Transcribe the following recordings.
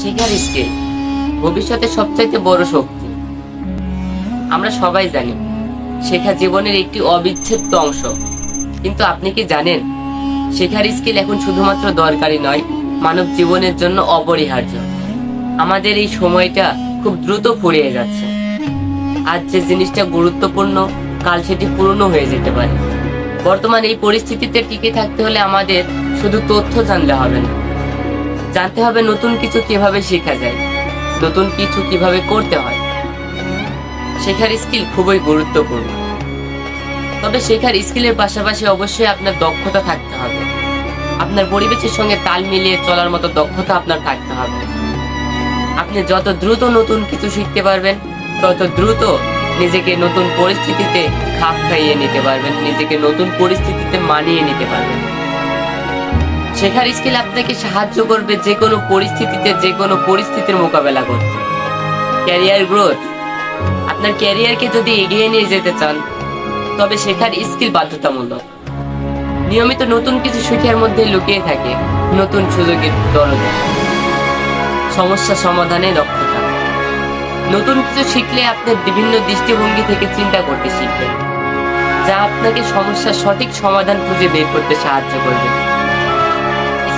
শেখার স্কিল ভবিষ্যতে সবচাইতে বড় শক্তি। আমরা সবাই জানি, শেখা জীবনের একটি অবিচ্ছেদ্য অংশ। কিন্তু আপনি কি জানেন, শেখার স্কিল এখন শুধুমাত্র দরকারি নয়, মানব জীবনের জন্য অপরিহার্য। আমাদের এই সময়টা খুব দ্রুত ফুরিয়ে যাচ্ছে। আজ যে জিনিসটা গুরুত্বপূর্ণ, কাল সেটি পুরনো হয়ে যেতে পারে। বর্তমান এই পরিস্থিতিতে টিকে থাকতে হলে আমাদের শুধু তথ্য জানলে হবে না। জানতে হবে নতুন কিছু কীভাবে শেখা যায়, নতুন কিছু কীভাবে করতে হয়। শেখার স্কিল খুবই গুরুত্বপূর্ণ। তবে শেখার স্কিলের পাশাপাশি অবশ্যই আপনার দক্ষতা থাকতে হবে। আপনার পরিবেশের সঙ্গে তাল মিলিয়ে চলার মতো দক্ষতা আপনার থাকতে হবে। আপনি যত দ্রুত নতুন কিছু শিখতে পারবেন, তত দ্রুত নিজেকে নতুন পরিস্থিতিতে খাপ খাইয়ে নিতে পারবেন, নিজেকে নতুন পরিস্থিতিতে মানিয়ে নিতে পারবেন। শেখার স্কিল আপনাকে সাহায্য করবে যে কোনো পরিস্থিতিতে, যে কোনো পরিস্থিতির মোকাবেলা করতে। ক্যারিয়ার গ্রোথ আপনার ক্যারিয়ারকে যদি এগিয়ে নিয়ে যেতে চান, তবে শেখার স্কিল বাধ্যতামূলক। নিয়মিত নতুন কিছু শিখার মধ্যে লুকিয়ে থাকে নতুন সুযোগের দরজা। সমস্যা সমাধানে দক্ষতা। নতুন কিছু শিখলে আপনার বিভিন্ন দৃষ্টিভঙ্গি থেকে চিন্তা করতে শিখবেন, যা আপনাকে সমস্যার সঠিক সমাধান খুঁজে বের করতে সাহায্য করবে।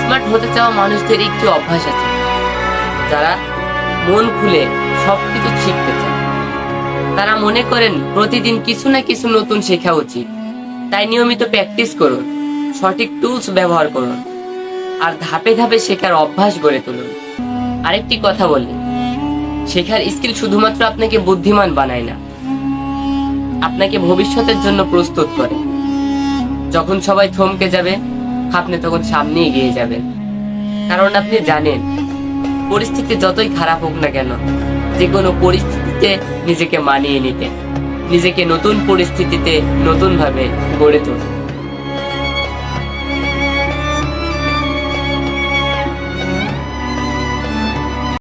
স্মার্ট হতে চাওয়া মানুষদের একটি অভ্যাস আছে। যারা মন খুলে সবকিছু শিখতে চায়। তারা মনে করেন প্রতিদিন কিছু না কিছু নতুন শেখা উচিত। তাই নিয়মিত প্র্যাকটিস করুন, সঠিক টুলস ব্যবহার করুন, আর ধাপে ধাপে শেখার অভ্যাস গড়ে তুলুন। আরেকটি কথা বললি শেখার স্কিল শুধুমাত্র আপনাকে বুদ্ধিমান বানায় না, আপনাকে ভবিষ্যতের জন্য প্রস্তুত করে। যখন সবাই থমকে যাবে আপনি তখন সামনে এগিয়ে যাবেন। কারণ আপনি জানেন, পরিস্থিতি যতই খারাপ হোক না কেন, যে কোনো পরিস্থিতিতে নিজেকে মানিয়ে নিতে, নিজেকে নতুন পরিস্থিতিতে নতুনভাবে গড়ে তুলতে।